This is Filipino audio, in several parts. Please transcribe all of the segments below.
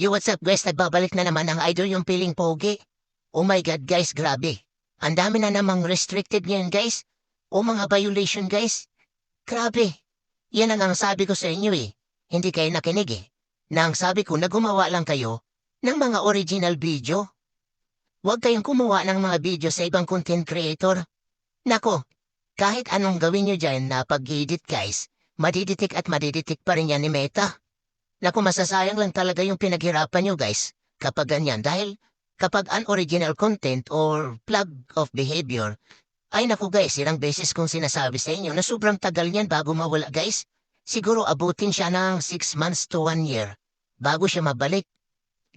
Yo, what's up guys? Nagbabalik na naman ang idol yung piling pogi. Oh my God guys, grabe. Ang dami na namang restricted ngayon guys. O mga violation guys. Grabe. Yan ang ang sabi ko sa inyo eh. Hindi kayo nakinig eh. Na ang sabi ko na gumawa lang kayo ng mga original video. Huwag kayong kumuha ng mga video sa ibang content creator. Nako, kahit anong gawin nyo dyan na pag-edit guys, madiditik at madiditik pa rin yan ni Meta. Naku, masasayang lang talaga yung pinaghirapan nyo guys kapag ganyan dahil kapag unoriginal content or plug of behavior, ay naku guys, ilang beses kong sinasabi sa inyo na sobrang tagal niyan bago mawala guys. Siguro abutin siya ng 6 months to 1 year bago siya mabalik.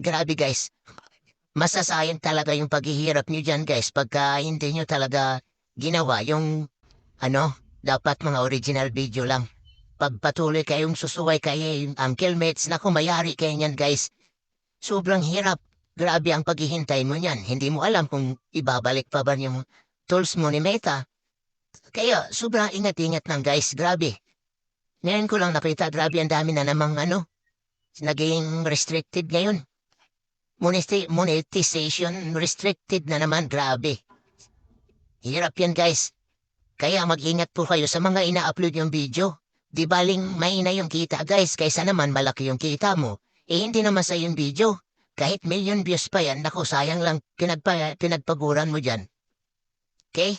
Grabe guys, masasayang talaga yung paghihirap nyo dyan guys pagka hindi nyo talaga ginawa yung ano, dapat mga original video lang pagpatuloy kayong susuway kayo yung uncle mates na kumayari kayo niyan guys. Sobrang hirap. Grabe ang paghihintay mo niyan. Hindi mo alam kung ibabalik pa ba yung tools mo ni Meta. Kaya sobrang ingat-ingat ng guys. Grabe. Ngayon ko lang nakita, grabe ang dami na namang ano, naging restricted ngayon. Moneti- monetization restricted na naman, grabe. Hirap yan guys. Kaya mag-ingat po kayo sa mga ina-upload yung video. Di baling may na yung kita guys kaysa naman malaki yung kita mo. Eh hindi naman sa yung video. Kahit million views pa yan, naku sayang lang pinagpa, pinagpaguran mo dyan. Okay?